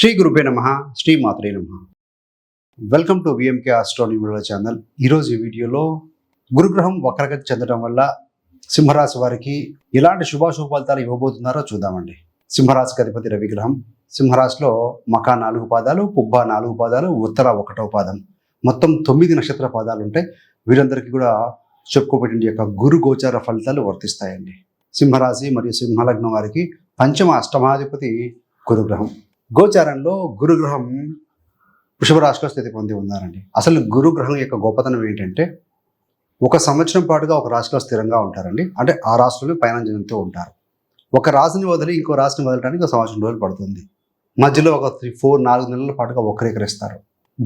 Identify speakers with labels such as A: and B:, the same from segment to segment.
A: శ్రీ గురుపే నమ శ్రీ మాత్రే నమ. వెల్కమ్ టు విఎంకే ఆస్ట్రోని వీడియో ఛానల్ ఈరోజు ఈ వీడియోలో గురుగ్రహం వక్రగతి చెందడం వల్ల సింహరాశి వారికి ఎలాంటి శుభాశుభ ఫలితాలు ఇవ్వబోతున్నారో చూద్దామండి. సింహరాశికి అధిపతి రవిగ్రహం సింహరాశిలో మకా నాలుగు పాదాలు పుబ్బ నాలుగు పాదాలు ఉత్తర ఒకటో పాదం. మొత్తం తొమ్మిది నక్షత్ర పాదాలు ఉంటాయి వీరందరికీ కూడా చెప్పుకోబడిన యొక్క గురు గోచార ఫలితాలు వర్తిస్తాయండి. సింహరాశి మరియు సింహలగ్నం వారికి పంచమ అష్టమాధిపతి గురుగ్రహం. గోచారంలో గురుగ్రహం వృషభ రాశిలో స్థితి పొంది ఉన్నారండి. అసలు గురుగ్రహం యొక్క గొప్పతనం ఏంటంటే ఒక సంవత్సరం పాటుగా ఒక రాశిలో స్థిరంగా ఉంటారండి. అంటే ఆ రాష్ట్రంలో పయనం చెందుతూ ఉంటారు. ఒక రాశిని వదిలి ఇంకో రాశిని వదలడానికి ఒక సంవత్సరం రోజులు పడుతుంది. మధ్యలో ఒక త్రీ ఫోర్ నాలుగు నెలల పాటుగా వక్రీకరిస్తారు.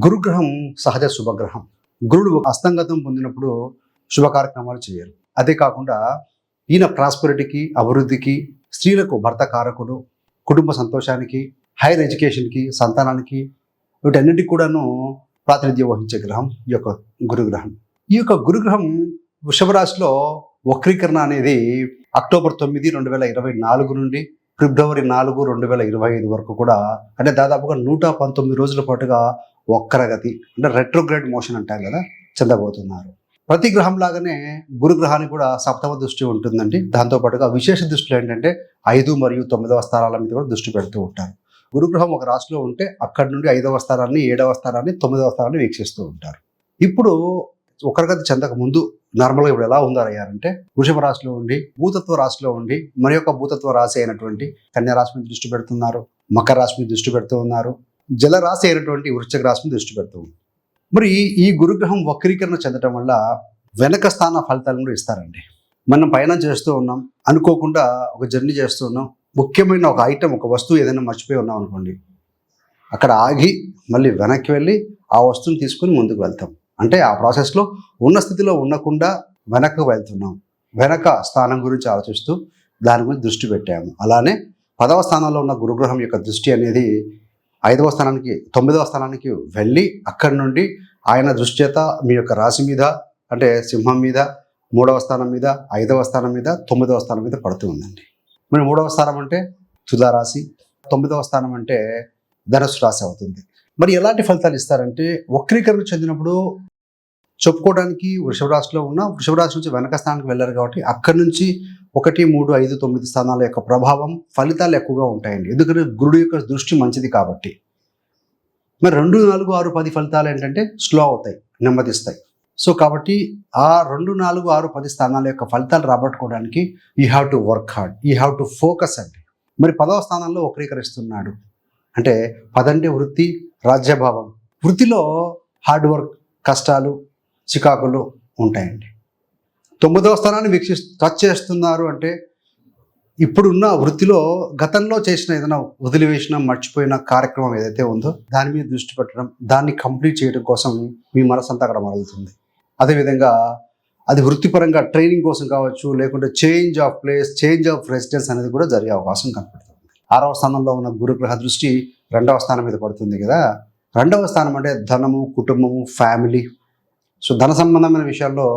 A: గురుగ్రహం సహజ శుభగ్రహం. గురుడు అస్తంగతం పొందినప్పుడు శుభ కార్యక్రమాలు చేయరు. అదే కాకుండా ఈయన ప్రాస్పరిటీకి అభివృద్ధికి స్త్రీలకు భర్త కారకుడు కుటుంబ సంతోషానికి హైయర్ ఎడ్యుకేషన్కి సంతానానికి వీటన్నిటికి కూడాను ప్రాతినిధ్యం వహించే గ్రహం ఈ యొక్క గురుగ్రహం. ఈ యొక్క గురుగ్రహం వృషభ రాశిలో వక్రీకరణ అనేది అక్టోబర్ తొమ్మిది రెండు వేల ఇరవై నాలుగు నుండి ఫిబ్రవరి నాలుగు రెండు వేల ఇరవై ఐదు వరకు కూడా అంటే దాదాపుగా నూట పంతొమ్మిది రోజుల పాటుగా వక్రగతి అంటే రెట్రోగ్రేడ్ మోషన్ అంటారు కదా చెందబోతున్నారు. ప్రతి గ్రహం లాగానే గురుగ్రహానికి కూడా సప్తమ దృష్టి ఉంటుందండి. దాంతోపాటుగా విశేష దృష్టిలో ఏంటంటే ఐదు మరియు తొమ్మిదవ స్థానాల మీద కూడా దృష్టి పెడుతూ ఉంటారు. గురుగ్రహం ఒక రాశిలో ఉంటే అక్కడి నుండి ఐదవ స్థానాన్ని ఏడవ స్థానాన్ని తొమ్మిదవ స్థానాన్ని వీక్షిస్తూ ఉంటారు. ఇప్పుడు ఒకరిగతి చెందక ముందు నార్మల్గా ఇప్పుడు ఎలా ఉందారయ్యారంటే వృషభ రాశిలో ఉండి భూతత్వ రాశిలో ఉండి మరి యొక్క భూతత్వ రాశి అయినటువంటి కన్యా రాశి మీద దృష్టి పెడుతున్నారు మకర రాశి మీద దృష్టి పెడుతూ ఉన్నారు జల రాశి అయినటువంటి వృశ్చిక రాశి మీద దృష్టి పెడుతూ ఉన్నారు. మరి ఈ గురుగ్రహం వక్రీకరణ చెందడం వల్ల వెనక స్థాన ఫలితాలను కూడా ఇస్తారండి. మనం పయనం చేస్తూ ఉన్నాం అనుకోకుండా ఒక జర్నీ చేస్తూ ఉన్నాం ముఖ్యమైన ఒక ఐటెం ఒక వస్తువు ఏదైనా మర్చిపోయి ఉన్నాం అనుకోండి. అక్కడ ఆగి మళ్ళీ వెనక్కి వెళ్ళి ఆ వస్తువుని తీసుకుని ముందుకు వెళ్తాం. అంటే ఆ ప్రాసెస్లో ఉన్న స్థితిలో ఉండకుండా వెనక్కి వెళ్తున్నాం. వెనక స్థానం గురించి ఆలోచిస్తూ దాని గురించి దృష్టి పెట్టాము. అలానే పదవ స్థానంలో ఉన్న గురుగ్రహం యొక్క దృష్టి అనేది ఐదవ స్థానానికి తొమ్మిదవ స్థానానికి వెళ్ళి అక్కడి నుండి ఆయన దృష్టి చేత మీ యొక్క రాశి మీద అంటే సింహం మీద మూడవ స్థానం మీద ఐదవ స్థానం మీద తొమ్మిదవ స్థానం మీద పడుతూ ఉందండి మరి మూడవ స్థానం అంటే తులారాశి తొమ్మిదవ స్థానం అంటే ధనుసు రాశి అవుతుంది. మరి ఎలాంటి ఫలితాలు ఇస్తారంటే వక్రీకరణ చెందినప్పుడు చెప్పుకోవడానికి వృషభ రాశిలో ఉన్న వృషభ రాశి నుంచి వెనక స్థానానికి వెళ్ళారు కాబట్టి అక్కడి నుంచి ఒకటి మూడు ఐదు తొమ్మిది స్థానాల యొక్క ప్రభావం ఫలితాలు ఎక్కువగా ఉంటాయండి. ఎందుకంటే గురుడు యొక్క దృష్టి మంచిది కాబట్టి. మరి రెండు నాలుగు ఆరు పది ఫలితాలు ఏంటంటే స్లో అవుతాయి నెమ్మదిస్తాయి. సో కాబట్టి ఆ రెండు నాలుగు ఆరు పది స్థానాల యొక్క ఫలితాలు రాబట్టుకోవడానికి you have to work hard you have to focus అండి. మరి పదవ స్థానంలో వక్రీకరిస్తున్నాడు. అంటే పదంటే వృత్తి రాజ్యభావం. వృత్తిలో హార్డ్ వర్క్ కష్టాలు చికాకులు ఉంటాయండి. తొమ్మిదవ స్థానాన్ని వీక్షి టచ్ చేస్తున్నారు అంటే ఇప్పుడున్న వృత్తిలో గతంలో చేసిన ఏదైనా వదిలివేసిన మర్చిపోయిన కార్యక్రమం ఏదైతే ఉందో దాని మీద దృష్టి పెట్టడం దాన్ని కంప్లీట్ చేయడం కోసం మీ మనసంతా అక్కడ మరలుతుంది అదేవిధంగా అది వృత్తిపరంగా ట్రైనింగ్ కోసం కావచ్చు లేకుంటే change of place change of residence అనేది కూడా జరిగే అవకాశం కనపడుతుంది. ఆరవ స్థానంలో ఉన్న గురుగ్రహ దృష్టి రెండవ స్థానం మీద పడుతుంది కదా. రెండవ స్థానం అంటే ధనము కుటుంబము ఫ్యామిలీ. సో ధన సంబంధమైన విషయాల్లో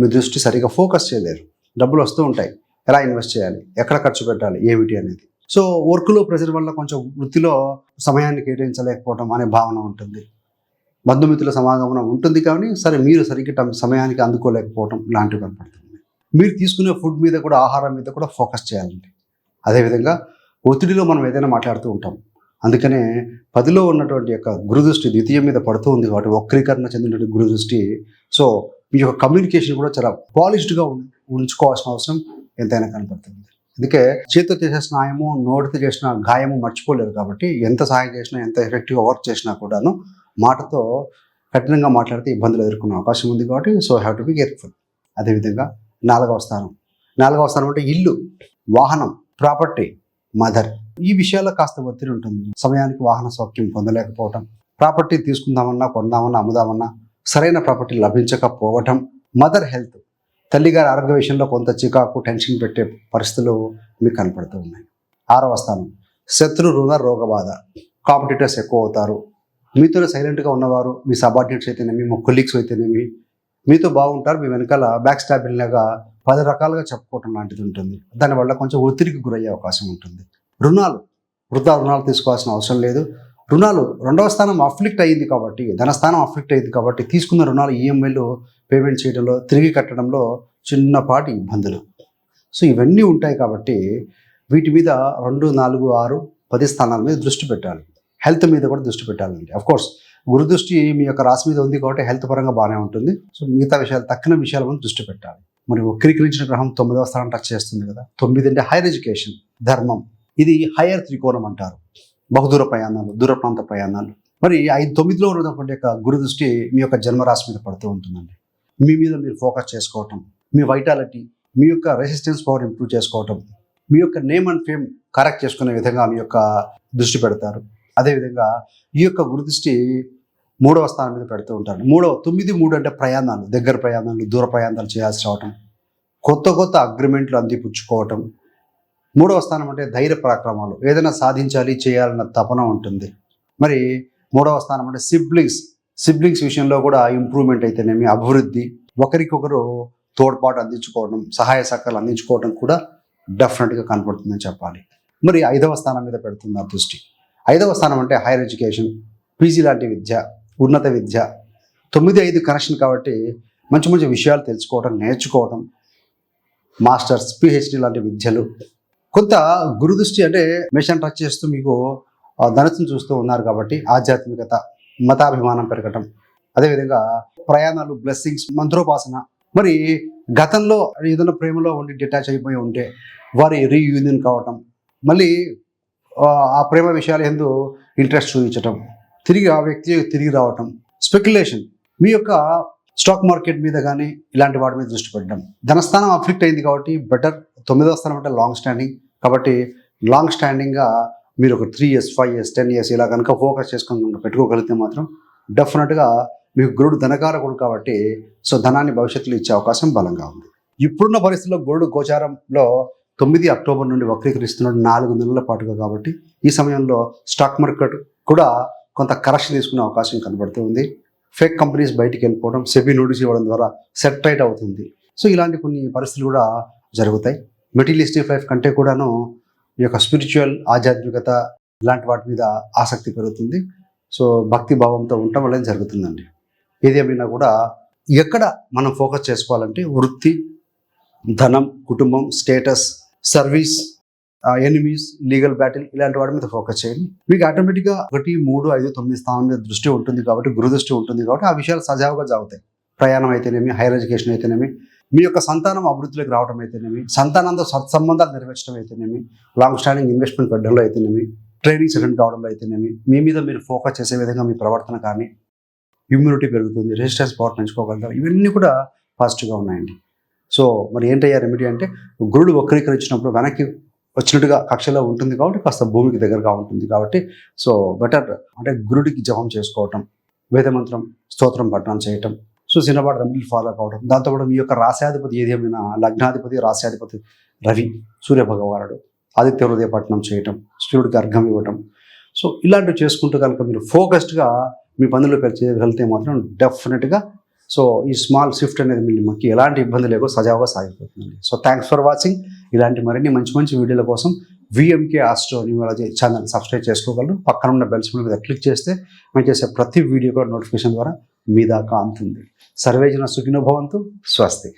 A: మీ దృష్టి సరిగా ఫోకస్ చేయలేరు. డబ్బులు వస్తూ ఉంటాయి. ఎలా ఇన్వెస్ట్ చేయాలి? ఎక్కడ ఖర్చు పెట్టాలి? ఏమిటి అనేది. సో వర్క్లో ప్రెషర్ వల్ల కొంచెం వృత్తిలో సమయాన్ని కేటాయించలేకపోవడం అనే భావన ఉంటుంది. బంధుమిత్రుల సమాగమనం ఉంటుంది కానీ సరే మీరు సరిగ్గా సమయానికి అందుకోలేకపోవటం లాంటివి కనపడుతుంది. మీరు తీసుకునే ఫుడ్ మీద కూడా ఆహారం మీద కూడా ఫోకస్ చేయాలండి. అదేవిధంగా ఒత్తిడిలో మనం ఏదైనా మాట్లాడుతూ ఉంటాం. అందుకనే పదిలో ఉన్నటువంటి యొక్క గురుదృష్టి ద్వితీయం మీద పడుతూ ఉంది కాబట్టి వక్రీకరణ చెందినటువంటి గురుదృష్టి. సో మీ యొక్క కమ్యూనికేషన్ కూడా చాలా పాలిష్డ్గా ఉంచుకోవాల్సిన అవసరం ఎంతైనా కనపడుతుంది. అందుకే చేతితో చేసే స్నాయము నోటితో చేసిన గాయము మర్చిపోలేరు కాబట్టి ఎంత సహాయం చేసినా ఎంత ఎఫెక్టివ్గా వర్క్ చేసినా కూడాను మాటతో కఠినంగా మాట్లాడితే ఇబ్బందులు ఎదుర్కొనే అవకాశం ఉంది కాబట్టి so have to be careful. అదేవిధంగా నాలుగవ స్థానం. నాలుగవ స్థానం అంటే ఇల్లు వాహనం ప్రాపర్టీ మదర్. ఈ విషయాల్లో కాస్త ఒత్తిడి ఉంటుంది. సమయానికి వాహన సౌఖ్యం పొందలేకపోవటం ప్రాపర్టీ తీసుకుందామన్నా కొందామన్నా అమ్ముదామన్నా సరైన ప్రాపర్టీ లభించకపోవటం మదర్ హెల్త్. తల్లిగారి ఆరోగ్య విషయంలో కొంత చికాకు టెన్షన్ పెట్టే పరిస్థితులు మీకు కనపడుతూ ఉన్నాయి. ఆరవ స్థానం. శత్రు రుణ రోగ బాధ. ఎక్కువ అవుతారు. మీతో సైలెంట్గా ఉన్నవారు మీ సబార్డినేట్స్ అయితేనేమి మీ కొలీగ్స్ అయితేనేమి మీతో బాగుంటారు మీ వెనకాల బ్యాక్ స్టాబింగ్ లాగా పది రకాలుగా చెప్పుకోవటం లాంటిది ఉంటుంది. దానివల్ల కొంచెం ఒత్తిడికి గురయ్యే అవకాశం ఉంటుంది. రుణాలు వృధా రుణాలు తీసుకోవాల్సిన అవసరం లేదు. రుణాలు రెండవ స్థానం అఫ్లిక్ట్ అయ్యింది కాబట్టి ధనస్థానం అఫ్లిక్ట్ అయ్యింది కాబట్టి తీసుకున్న రుణాలు ఈఎంఐలు పేమెంట్ చేయడంలో తిరిగి కట్టడంలో చిన్నపాటి ఇబ్బందులు. సో ఇవన్నీ ఉంటాయి కాబట్టి వీటి మీద రెండు నాలుగు ఆరు పది స్థానాల మీద దృష్టి పెట్టాలి. హెల్త్ మీద కూడా దృష్టి పెట్టాలండి కోర్స్ గురు దృష్టి మీ యొక్క రాశి మీద ఉంది కాబట్టి హెల్త్ పరంగా బాగానే ఉంటుంది. సో మిగతా విషయాలు తక్కిన విషయాల మీద దృష్టి పెట్టాలి. మరి వక్రీకరించిన గ్రహం తొమ్మిదవ స్థానం టచ్ చేస్తుంది కదా. తొమ్మిది అంటే హైయర్ ఎడ్యుకేషన్ ధర్మం. ఇది హైయర్ త్రికోణం అంటారు. బహుదూర ప్రయాణాలు దూర ప్రాంత ప్రయాణాలు. మరి ఐదు తొమ్మిదిలో ఉన్నటువంటి యొక్క గురు దృష్టి మీ యొక్క జన్మరాశి మీద పడుతూ ఉంటుందండి. మీ మీద మీరు ఫోకస్ చేసుకోవటం మీ వైటాలిటీ మీ యొక్క రెసిస్టెన్స్ పవర్ ఇంప్రూవ్ చేసుకోవటం మీ యొక్క నేమ్ అండ్ ఫేమ్ కరెక్ట్ చేసుకునే విధంగా మీ యొక్క దృష్టి పెడతారు. అదేవిధంగా ఈ యొక్క గురుదృష్టి మూడవ స్థానం మీద పెడుతూ ఉంటారు. మూడవ తొమ్మిది మూడు అంటే ప్రయాణాలు దగ్గర ప్రయాణాలు దూర ప్రయాణాలు చేయాల్సి రావటం కొత్త కొత్త అగ్రిమెంట్లు అందిపుచ్చుకోవటం. మూడవ స్థానం అంటే ధైర్య పరాక్రమాలు ఏదైనా సాధించాలి చేయాలన్న తపన ఉంటుంది. మరి మూడవ స్థానం అంటే సిబ్లింగ్స్ సిబ్లింగ్స్ విషయంలో కూడా ఇంప్రూవ్మెంట్ అయితేనేమి అభివృద్ధి ఒకరికొకరు తోడ్పాటు అందించుకోవడం సహాయ సహకారాలు అందించుకోవడం కూడా డెఫినెట్గా కనపడుతుందని చెప్పాలి. మరి ఐదవ స్థానం మీద పెడుతుంది ఆ దృష్టి. ఐదవ స్థానం అంటే హైయర్ ఎడ్యుకేషన్ పీజీ లాంటి విద్య ఉన్నత విద్య తొమ్మిది ఐదు కనెక్షన్ కాబట్టి మంచి మంచి విషయాలు తెలుసుకోవడం నేర్చుకోవడం మాస్టర్స్ పిహెచ్డి లాంటి విద్యలు. కొంత గురుదృష్టి అంటే మిషన్ టచ్ చేస్తూ మీకు ధనసును ధనస్సును చూస్తూ ఉన్నారు కాబట్టి ఆధ్యాత్మికత మతాభిమానం పెరగటం. అదేవిధంగా ప్రయాణాలు బ్లెస్సింగ్స్ మంత్రోపాసన. మరి గతంలో ఏదైనా ప్రేమలో ఉండి డిటాచ్ అయిపోయి ఉంటే వారి రీయూనియన్ కావటం. మళ్ళీ ఆ, ప్రేమ విషయాలు ఎందు ఇంట్రెస్ట్ చూపించటం తిరిగి ఆ వ్యక్తి తిరిగి రావటం స్పెక్యులేషన్ మీ యొక్క స్టాక్ మార్కెట్ మీద కానీ ఇలాంటి వాటి మీద దృష్టి పెట్టడం. ధనస్థానం అఫ్లిక్ట్ అయింది కాబట్టి బెటర్ తొమ్మిదవ స్థానం అంటే లాంగ్ స్టాండింగ్ కాబట్టి లాంగ్ స్టాండింగ్గా మీరు ఒక three years five years ten years ఇలా కనుక ఫోకస్ చేసుకొని కనుక పెట్టుకోగలిగితే మాత్రం డెఫినెట్గా మీకు గురుడు ధనకారకుడు కాబట్టి సో ధనాన్ని భవిష్యత్తులో ఇచ్చే అవకాశం బలంగా ఉంది. ఇప్పుడున్న పరిస్థితుల్లో గురుడు గోచారంలో తొమ్మిది అక్టోబర్ నుండి వక్రీకరిస్తున్నాడు నాలుగు నెలల పాటుగా కాబట్టి ఈ సమయంలో స్టాక్ మార్కెట్ కూడా కొంత కరెక్షన్ తీసుకునే అవకాశం కనబడుతూ ఉంది. ఫేక్ కంపెనీస్ బయటికి వెళ్ళిపోవడం సెబీ నోటీస్ ఇవ్వడం ద్వారా సెట్ రైట్ అవుతుంది. సో ఇలాంటి కొన్ని పరిస్థితులు కూడా జరుగుతాయి. మెటీరియలిస్టిక్ లైఫ్ కంటే కూడాను ఈ యొక్క స్పిరిచువల్ ఆధ్యాత్మికత ఇలాంటి వాటి మీద ఆసక్తి పెరుగుతుంది. సో భక్తి భావంతో ఉండటం వల్ల జరుగుతుందండి. ఏదేమైనా కూడా ఎక్కడ మనం ఫోకస్ చేసుకోవాలంటే వృత్తి ధనం కుటుంబం status service enemies legal battle ఇలాంటి వాటి మీద ఫోకస్ చేయండి. మీకు ఆటోమేటిక్గా ఒకటి మూడు ఐదు తొమ్మిది స్థానం మీద దృష్టి ఉంటుంది కాబట్టి గురుదృష్టి ఉంటుంది కాబట్టి ఆ విషయాలు సజావుగా జాగుతాయి. ప్రయాణం అయితేనేమి హైయర్ ఎడ్యుకేషన్ అయితేనేమి మీ యొక్క సంతానం అభివృద్ధిలోకి రావడం అయితేనేమి సంతానంతో సత్సంబంధాలు నెరవేర్చడం అయితేనేమి లాంగ్ స్టాండింగ్ ఇన్వెస్ట్మెంట్ పెట్టడంలో అయితేనేమి ట్రైనింగ్ సెకండ్ కావడంలో అయితేనేమి మీ మీద మీరు ఫోకస్ చేసే విధంగా మీ ప్రవర్తన కానీ ఇమ్యూనిటీ పెరుగుతుంది రెసిస్టెన్స్ పవర్ పెంచుకోగలుగుతారు. ఇవన్నీ కూడా పాజిటివ్గా ఉన్నాయండి. సో మరి ఏంటయ్యా రెమెడీ అంటే గురుడు వక్రీకరించినప్పుడు వెనక్కి వచ్చినట్టుగా కక్షలో ఉంటుంది కాబట్టి కాస్త భూమికి దగ్గరగా ఉంటుంది కాబట్టి సో బెటర్ అంటే గురుడికి జపం చేసుకోవటం వేదమంత్రం స్తోత్రం పఠనం చేయటం సో చిన్నపాటి రెమెడీలు ఫాలో కావడం దాంతోపాటు మీ యొక్క రాశాధిపతి ఏది ఏమైనా లగ్నాధిపతి రాశాధిపతి రవి సూర్య భగవానుడు ఆదిత్య హృదయ పఠనం చేయటం సూర్యుడికి అర్ఘం ఇవ్వటం. సో ఇలాంటివి చేసుకుంటూ కనుక మీరు ఫోకస్డ్గా మీ పనులు చేయగలిగితే మాత్రం డెఫినెట్గా సో ఈ స్మాల్ షిఫ్ట్ అనేది మీ మాకు ఎలాంటి ఇబ్బంది లేకో సజావుగా సాగిపోతుంది. సో థ్యాంక్స్ ఫర్ వాచింగ్ ఇలాంటి మరిన్ని మంచి మంచి వీడియోల కోసం VMK Astro numerology channel subscribe చేసుకోగలరు. పక్కన ఉన్న బెల్స్ మీద క్లిక్ చేస్తే మేము చేసే ప్రతి వీడియో కూడా నోటిఫికేషన్ ద్వారా మీ దాకా అందుతుంది సర్వేజన సుఖినోభవంతు స్వస్తి.